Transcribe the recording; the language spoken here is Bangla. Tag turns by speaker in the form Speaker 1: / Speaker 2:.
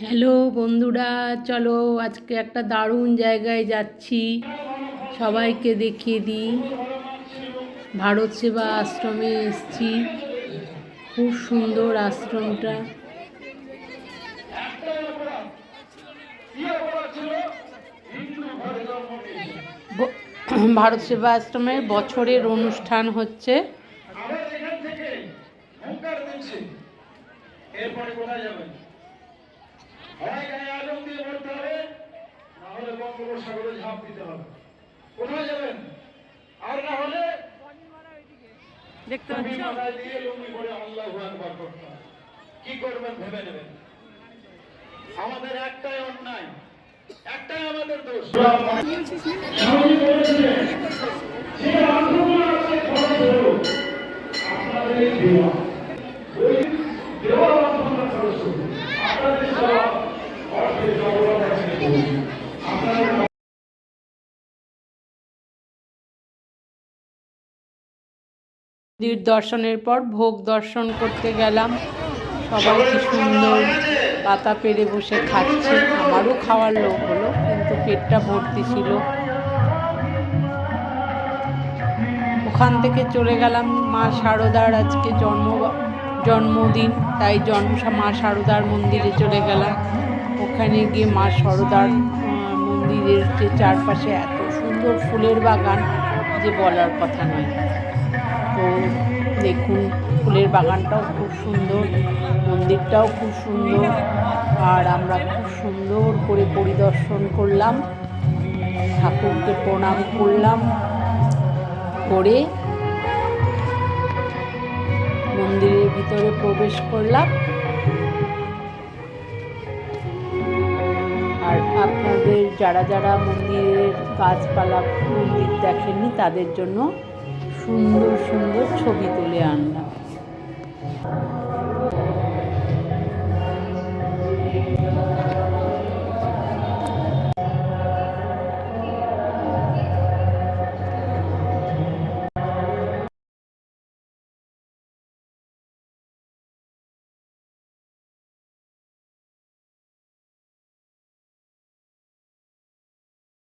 Speaker 1: হ্যালো বন্ধুরা, চলো আজকে একটা দারুণ জায়গায় যাচ্ছি। সবাইকে দেখিয়ে দিই। ভারত সেবা আশ্রমে এসছি। খুব সুন্দর আশ্রমটা। ভারত সেবা আশ্রমের বছরের অনুষ্ঠান হচ্ছে।
Speaker 2: এরপরে কোথায় যাবেন? হয় গায়ে আগুন দিয়ে মরতে হবে না হলে বঙ্গোপসাগরে ঝাঁপ দিতে হবে। কোথায় যাবেন? আর না হলে
Speaker 1: দেখতে
Speaker 2: টুপি মাথায় দিয়ে লুঙ্গি পরে আল্লাহ আকবার করতে কি করবেন ভেবে নেবেন? আমাদের একটাই অন্যায় একটাই আমাদের দোষ।
Speaker 1: মন্দির দর্শনের পর ভোগ দর্শন করতে গেলাম। সবাই কি সুন্দর পাতা পেরে বসে খাচ্ছে। আমারও খাওয়ার লোক হলো, কিন্তু পেটটা ভর্তি ছিল। ওখান থেকে চলে গেলাম মা শারদার আজকে জন্ম, জন্মদিন, তাই জন্ম মা শারদার মন্দিরে চলে গেলাম। ওখানে গিয়ে মা শারদার মন্দিরের যে চারপাশে এত সুন্দর ফুলের বাগান, যে বলার কথা নয়। তো দেখুন, ফুলের বাগানটাও খুব সুন্দর, মন্দিরটাও খুব সুন্দর, আর আমরা খুব সুন্দর করে পরিদর্শন করলাম, ঠাকুরকে প্রণাম করলাম, করে মন্দিরের ভিতরে প্রবেশ করলাম। যারা যারা মন্দিরের গাছপালা মন্দির দেখেননি তাদের জন্য সুন্দর সুন্দর ছবি তুলে আনলাম।